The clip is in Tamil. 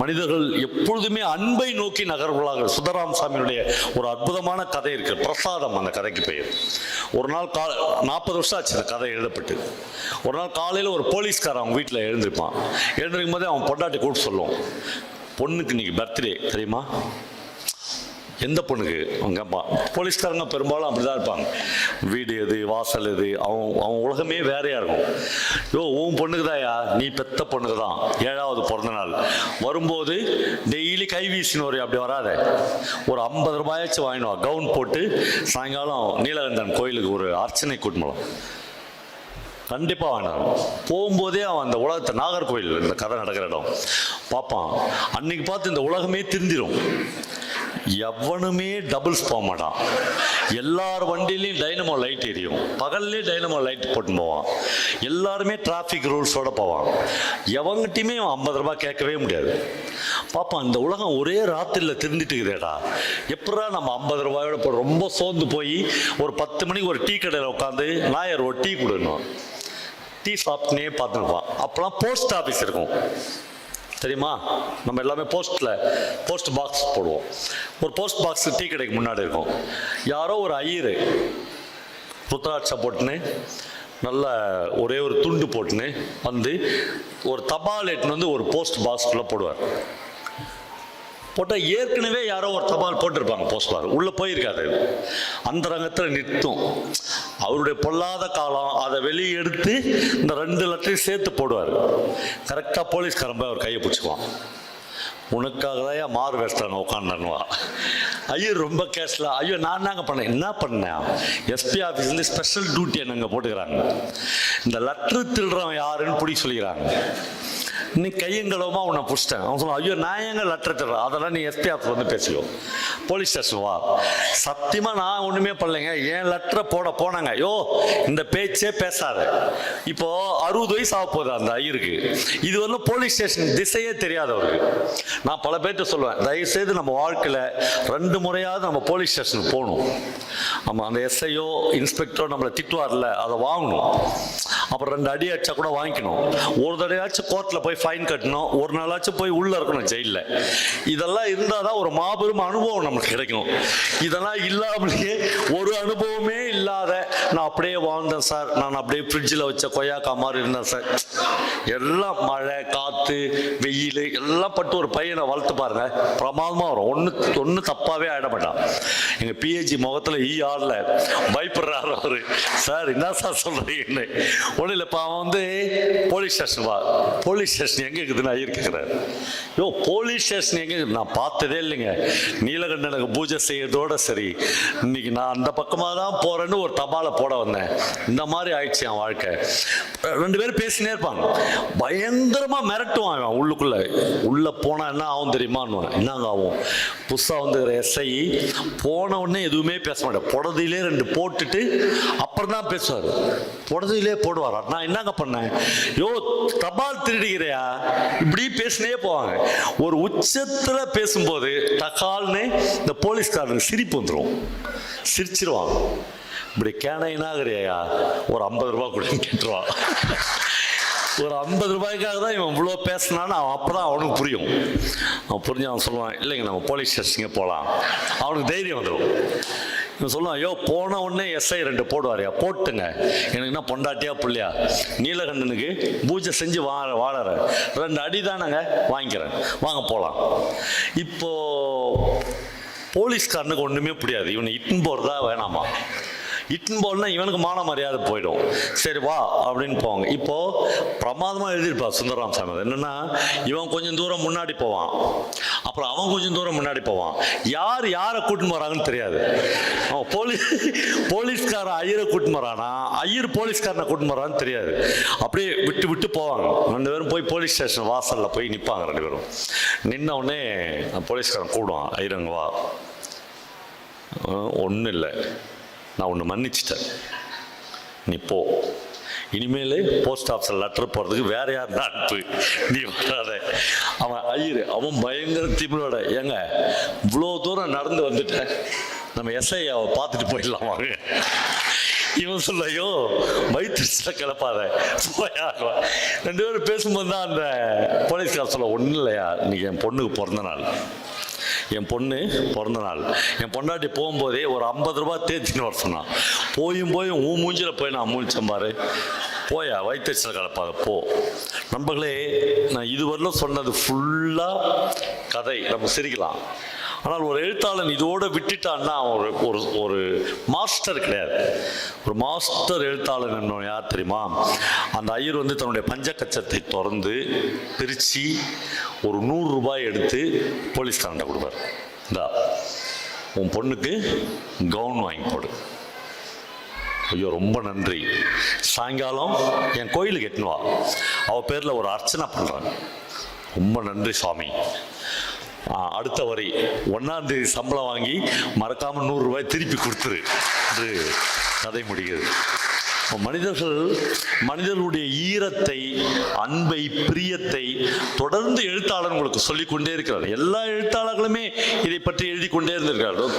மனிதர்கள் எப்பொழுதுமே அன்பை நோக்கி நகர்வுகளாக சுதராம் சாமியுடைய ஒரு அற்புதமான கதை இருக்கு. பிரசாதம் அந்த கதைக்கு பெயர் ஒரு நாள் கா நாற்பது வருஷம் ஆச்சு அந்த கதை எழுதப்பட்டு. ஒரு நாள் காலையில் ஒரு போலீஸ்காரன் அவங்க வீட்டில் எழுந்திருப்பான். எழுந்திருக்கும் போதே அவன் பொண்டாட்டி கூப்பிட்டு சொல்லுவான் பொண்ணுக்கு இன்னைக்கு பர்த்டே தெரியுமா? எந்த பொண்ணுக்கு? அவங்க அம்மா போலீஸ்காரங்க பெரும்பாலும் அப்படிதான் இருப்பாங்க. வீடு எது வாசல் எது அவன் அவன் உலகமே வேறையா இருக்கும். யோ உன் பொண்ணுக்கு தாயா நீ பெத்த பொண்ணுக்கு தான் ஏழாவது பிறந்த நாள் வரும்போது டெய்லி கை வீசின்னு ஒரு அப்படி வராத. ஒரு ஐம்பது ரூபாயாச்சும் வாங்கினோம் கவுன் போட்டு சாயங்காலம் நீலகண்டன் கோயிலுக்கு ஒரு அர்ச்சனை கூட்டணும் கண்டிப்பாக வேண்டாம் போகும்போதே அவன் அந்த உலகத்தை நாகர்கோவில் இந்த கதை நடக்கிற இடம். பார்ப்பான். அன்னைக்கு பார்த்து இந்த உலகமே திருந்திரும். எவனுமே டபுள்ஸ் போக மாட்டான். எல்லார் வண்டியிலையும் டைனமோ லைட் எரியும். பகல்லே டைனமோ லைட் போட்டு போவான். எல்லாருமே டிராஃபிக் ரூல்ஸோட போவான். எவங்கிட்டையுமே ஐம்பது ரூபாய் கேட்கவே முடியாது. பாப்பா இந்த உலகம் ஒரே ராத்திரியில் திருந்திட்டு இருக்குதேடா எப்படா நம்ம ஐம்பது ரூபாயோட இப்போ ரொம்ப சோர்ந்து போய் ஒரு பத்து மணிக்கு ஒரு டீ கடையில் உட்காந்து நாயர் ஒரு டீ கொடுக்கணும். டீ சாப்பிட்டுனே பார்த்துருப்பான் அப்போலாம் போஸ்ட் ஆஃபீஸ் இருக்கும். தெரியுமா? நம்ம எல்லாமே போஸ்ட்டில் போஸ்ட் பாக்ஸ் போடுவோம். ஒரு போஸ்ட் பாக்ஸ் டீ கடைக்கு முன்னாடி இருக்கும். யாரோ ஒரு ஐயர் புத்தராட்சை போட்டுன்னு நல்ல ஒரே ஒரு துண்டு போட்டுன்னு வந்து ஒரு தபால் எட்டுன்னு வந்து ஒரு போஸ்ட் பாக்ஸ்குள்ளே போடுவார். போட்டால் ஏற்கனவே யாரோ ஒரு தபால் போட்டிருப்பாங்க போஸ்ட் பார் உள்ளே போயிருக்காது. அந்த ரங்கத்தில் நிறுத்தும். அவருடைய பொல்லாத காலம் அதை வெளியே எடுத்து இந்த ரெண்டு லெட்டரையும் சேர்த்து போடுவார். கரெக்டாக போலீஸ்காரன் போய் அவர் கையை பிடிச்சிக்குவான். உனக்காக தான் மாறு வேஸ்டான உட்காந்துவா ஐயோ ரொம்ப கேஷ்ல ஐயோ நான் தாங்க பண்ணேன்? என்ன பண்ணேன்? எஸ்பி ஆஃபீஸ்லேருந்து ஸ்பெஷல் டியூட்டி என்னங்க போட்டுக்கிறாங்க? இந்த லெட்ரு திருடுறவன் யாருன்னு பிடிக்க சொல்லிக்கிறாங்க. நீ கையங்களோமா உன்னை பிடிச்சிட்டேன். அவன் சொல்லுவான் ஐயோ நான் எங்க லெட்டர் தர்றேன்? அதெல்லாம் நீ எஸ்பி ஆஃபீஸ் வந்து பேசிக்கோ. போலீஸ் ஸ்டேஷன் வா. சத்தியமாக நான் ஒன்றுமே பண்ணலைங்க. என் லெட்டரை போட போனாங்க. ஐயோ இந்த பேச்சே பேசாது. இப்போ அறுபது வயசு ஆக போகுது அந்த ஐயருக்கு. இது வந்து போலீஸ் ஸ்டேஷன் திசையே தெரியாதவருக்கு. நான் பல பேர்ட்ட சொல்லுவேன் தயவு செய்து நம்ம வாழ்க்கையில் ரெண்டு முறையாவது நம்ம போலீஸ் ஸ்டேஷனுக்கு போகணும். நம்ம அந்த எஸ்ஐயோ இன்ஸ்பெக்டரோ நம்மளை திட்டுவார்ல அதை வாங்கணும். அப்புறம் ரெண்டு அடி அடிச்சா கூட வாங்கிக்கணும். ஒரு தடையாச்சும் கோர்ட்டில் போய் ஃபைன் கட்டணும். ஒரு நாளாச்சும் போய் உள்ளே இருக்கணும் ஜெயிலில் இதெல்லாம் இருந்தால் தான் ஒரு மாபெரும் அனுபவம் நமக்கு கிடைக்கும். இதெல்லாம் இல்லாமலேயே ஒரு அனுபவமே இல்லாத நான் அப்படியே வாழ்ந்தேன் சார். நான் அப்படியே ஃப்ரிட்ஜில் வச்ச கொய்யாக்கா மாதிரி இருந்தேன் சார். எல்லாம் மழை காற்று வெயில் எல்லாம் பட்டு ஒரு பையனை வளர்த்து பாருங்க. பிரமாதமாக வரும். ஒன்று ஒன்று தப்பாகவே ஆகிட மாட்டான். எங்கள் பிஹெச்சி முகத்தில் ஈ ஆடல பயப்படுறாரு அவர். சார் என்ன சார் சொல்கிறீங்கன்னு ஒன்றும் இல்லைப்பா அவன் வந்து போலீஸ் ஸ்டேஷன் வா. போலீஸ் ஸ்டேஷன் எங்கே இருக்குதுன்னு ஐயர் யோ போலீஸ் ஸ்டேஷன் எங்கே நான் பார்த்ததே இல்லைங்க. நீலகண்டனுக்கு பூஜை செய்யறதோட சரி. இன்னைக்கு நான் அந்த பக்கமாக தான் போகிறேன்னு ஒரு தபாலை போட வந்தேன். இந்த மாதிரி ஆயிடுச்சு என் வாழ்க்கை. ரெண்டு பேரும் பேசினே இருப்பாங்க. பயங்கரமாக மிரட்டுவான் அவன் உள்ளுக்குள்ள. உள்ளே போனால் என்ன ஆகும் தெரியுமான்னு என்னங்க ஆகும்? புதுசாக வந்து எஸ்ஐ போன உடனே எதுவுமே பேச மாட்டேன். புடதையிலே ரெண்டு போட்டுட்டு அப்புறம் தான் பேசுவார். புடதையிலே போடுவார். நான் என்னங்க பண்ணேன்? யோ தபால் திருடுகிறையா இப்படி பேசினே போவாங்க. ஒரு உச்சத்தில் பேசும்போது தகால்னு இந்த போலீஸ்காரனுக்கு சிரிப்பு வந்துடும் சிரிச்சிருவாங்க. இப்படி கேனைனாகிறியா ஒரு ஐம்பது ரூபா கொடுங்க கேட்டுருவான் ஒரு ஐம்பது ரூபாய்க்காக தான் இவன் இவ்வளோ பேசினான்னு அவன் அப்போ தான் அவனுக்கு புரியும். அவன் புரிஞ்சு அவன் சொல்லுவான் இல்லைங்க நம்ம போலீஸ் ஸ்டேஷனுக்கே போகலாம். அவனுக்கு தைரியம் வந்துடும் இவன் சொல்லுவான் ஐயோ போன உடனே எஸ்ஐ ரெண்டு போடுவாரியா? போட்டுங்க. எனக்கு என்ன பொண்டாட்டியா புள்ளையா? நீலகண்டனுக்கு பூஜை செஞ்சு வா வாழற. ரெண்டு அடி தானங்க வாங்கிக்கிறேன். வாங்க போகலாம். இப்போ போலீஸ்காரனுக்கு ஒன்றுமே புரியாது. இவனை இட்டுன்னு போகிறதா வேணாமா? இட்டுன்னு போனா இவனுக்கு மான மரியாதை போயிடும். சரி வா அப்படின்னு போவாங்க. இப்போ பிரமாதமா எழுதியிருப்பா சுந்தரராம் சாமி. என்னன்னா இவன் கொஞ்சம் தூரம் முன்னாடி போவான். அப்புறம் அவன் கொஞ்சம் தூரம் முன்னாடி போவான். யார் யாரை கூட்டின்னு போறாங்கன்னு தெரியாது. அவன் போலீஸ் போலீஸ்கார ஐயரை கூட்டின்னு வரானா? ஐயர் போலீஸ்காரனை கூட்டின்னு வரான்னு தெரியாது. அப்படியே விட்டு விட்டு போவாங்க. ரெண்டு பேரும் போய் போலீஸ் ஸ்டேஷன் வாசலில் போய் நிற்பாங்க ரெண்டு பேரும். நின்ன உடனே போலீஸ்காரன் கூடுவான் ஐயரங்க வா. ஒன்றும் இல்லை. நான் ஒன்று மன்னிச்சிட்டேன். நீ போ. இனிமேல் போஸ்ட் ஆஃபீஸில் லெட்டர் போகிறதுக்கு வேற யார் அனுப்பு நீ வராத. அவன் ஐயரு அவன் பயங்கர திமிழோட ஏங்க இவ்வளோ தூரம் நடந்து வந்துட்டேன். நம்ம எஸ்ஐ அவ பார்த்துட்டு போயிடலாம் வாங்க. இவன் சொல்லையோ வயிற்றுல கிளப்பாத. போயா ரெண்டு பேரும் பேசும்போது தான் அந்த போலீஸ்கார் சொல்ல ஒன்றும் இல்லையா? இன்னைக்கு என் பொண்ணுக்கு பிறந்த நாள். என் பொண்ணு பிறந்த நாள். என் பொண்டாட்டி போகும்போதே ஒரு ஐம்பது ரூபா தேத்தின்னு வர சொன்னான். போயும் போயும் ஊ மூஞ்சில் போய் நான் மூழ்ச்சேன் பாரு. போயா வயிற்றுச்சல் கலப்பாக போ. நண்பர்களே நான் இதுவரையிலும் சொன்னது ஃபுல்லாக கதை. நம்ம சிரிக்கலாம். ஆனால் ஒரு எழுத்தாளன் இதோடு விட்டுட்டான்னா ஒரு ஒரு ஒரு மாஸ்டர் கிடையாது. ஒரு மாஸ்டர் எழுத்தாளன் என்ன யார் தெரியுமா? அந்த ஐயர் வந்து தன்னுடைய பஞ்சக்கச்சத்தை திறந்து பிரித்து ஒரு நூறு ரூபாய் எடுத்து போலீஸ் தாண்ட கொடுப்பார். இந்தா உன் பொண்ணுக்கு கவுன் வாங்கி போடு. ஐயோ ரொம்ப நன்றி. சாயங்காலம் என் கோயிலுக்கு எட்டுனுவா அவள் பேரில் ஒரு அர்ச்சனை பண்ணுறாங்க ரொம்ப நன்றி சுவாமி அடுத்த வரை. ஒன்றாம் தேதி சம்பளம் வாங்கி மறக்காம நூறு ரூபாய் திருப்பி கொடுத்துரு என்று கதை முடிகிறது. மனிதர்கள் மனிதர்களுடைய ஈரத்தை அன்பை பிரியத்தை தொடர்ந்து எழுத்தாளர் உங்களுக்கு சொல்லிக்கொண்டே இருக்கிறார். எல்லா எழுத்தாளர்களுமே இதை பற்றி எழுதி கொண்டே இருந்திருக்கிறார்கள்.